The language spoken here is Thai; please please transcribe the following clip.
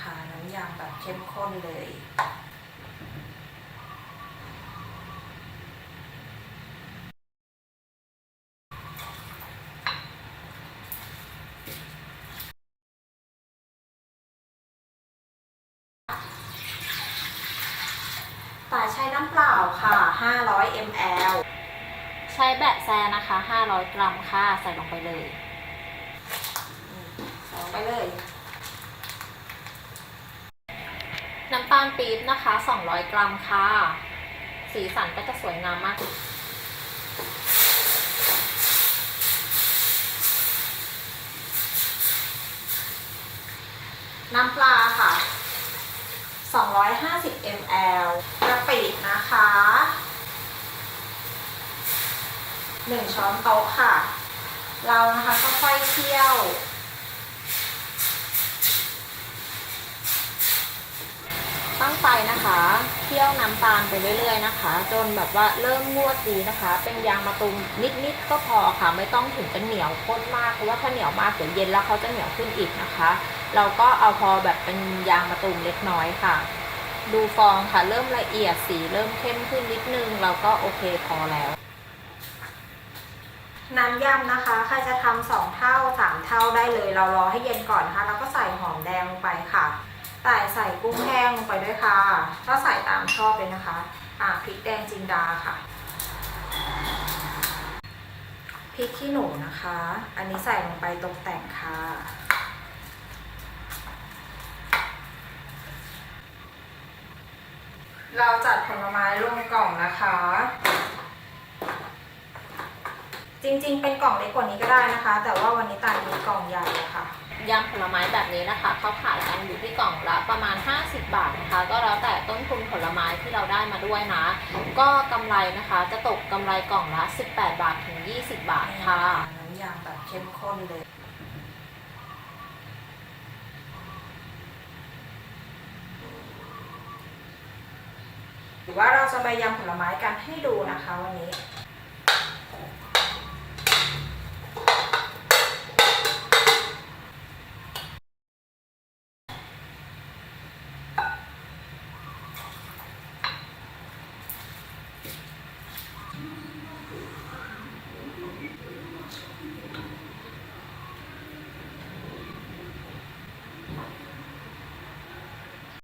นะคะน้ำยำแบบเข้มข้นเลยป่าใช้น้ำเปล่าค่ะ 500 ml ใช้แบะแซนะคะ 500 กรัมค่ะ ใส่ลงไปเลยใส่ลงไปเลย น้ำตาลปี๊บนะคะ 200 กรัมค่ะ สีสันก็จะสวยงามมาก น้ำปลาค่ะ 250 ml กระปินะคะ 1 ช้อนโต๊ะค่ะ เรานะคะก็ค่อยเคี่ยว ตั้งไฟนะคะเคี่ยวน้ำตาลไปเรื่อย ๆ นะคะ จนแบบว่าเริ่มงวดดีนะคะ เป็นยางมะตูมนิดๆก็พอค่ะ ไม่ต้องถึงจะเหนียวข้นมากเพราะว่าถ้าเหนียวมากเดี๋ยวเย็นแล้วเขาจะเหนียวขึ้นอีกนะคะ เราก็เอาพอแบบเป็นยางมะตูมเล็กน้อยค่ะ ดูฟองค่ะ เริ่มละเอียดสีเริ่มเข้มขึ้นนิดนึง เราก็โอเคพอแล้วน้ำยำนะคะ ใครจะทำสองเท่าสามเท่าได้เลย เรารอให้เย็นก่อนนะคะ แล้วก็ใส่หอมแดงลงไปค่ะ ใส่ใส่กุ้งแห้งลงไปด้วยค่ะก็ใส่ตามชอบเลยนะคะ อ่าพริกแดงจินดาค่ะ พริกขี้หนูนะคะ อันนี้ใส่ลงไปตกแต่งค่ะ เราจัดผลไม้ลงกล่องนะคะ จริงๆ เป็นกล่องเล็กกว่านี้ก็ได้นะคะ แต่ว่าวันนี้ตาลมีกล่องใหญ่อะค่ะ ยำผลไม้แบบนี้นะคะเขาขายกันอยู่ที่กล่องละประมาณ 50 บาทนะคะ ก็แล้วแต่ต้นทุนผลไม้ที่เราได้มาด้วยนะ ก็กำไรนะคะจะตกกำไรกล่องละ 18 บาทถึง 20 บาทค่ะน้ำยำแบบเข้มข้นเลยหรือว่าเราจะไปยำผลไม้กันให้ดูนะคะวันนี้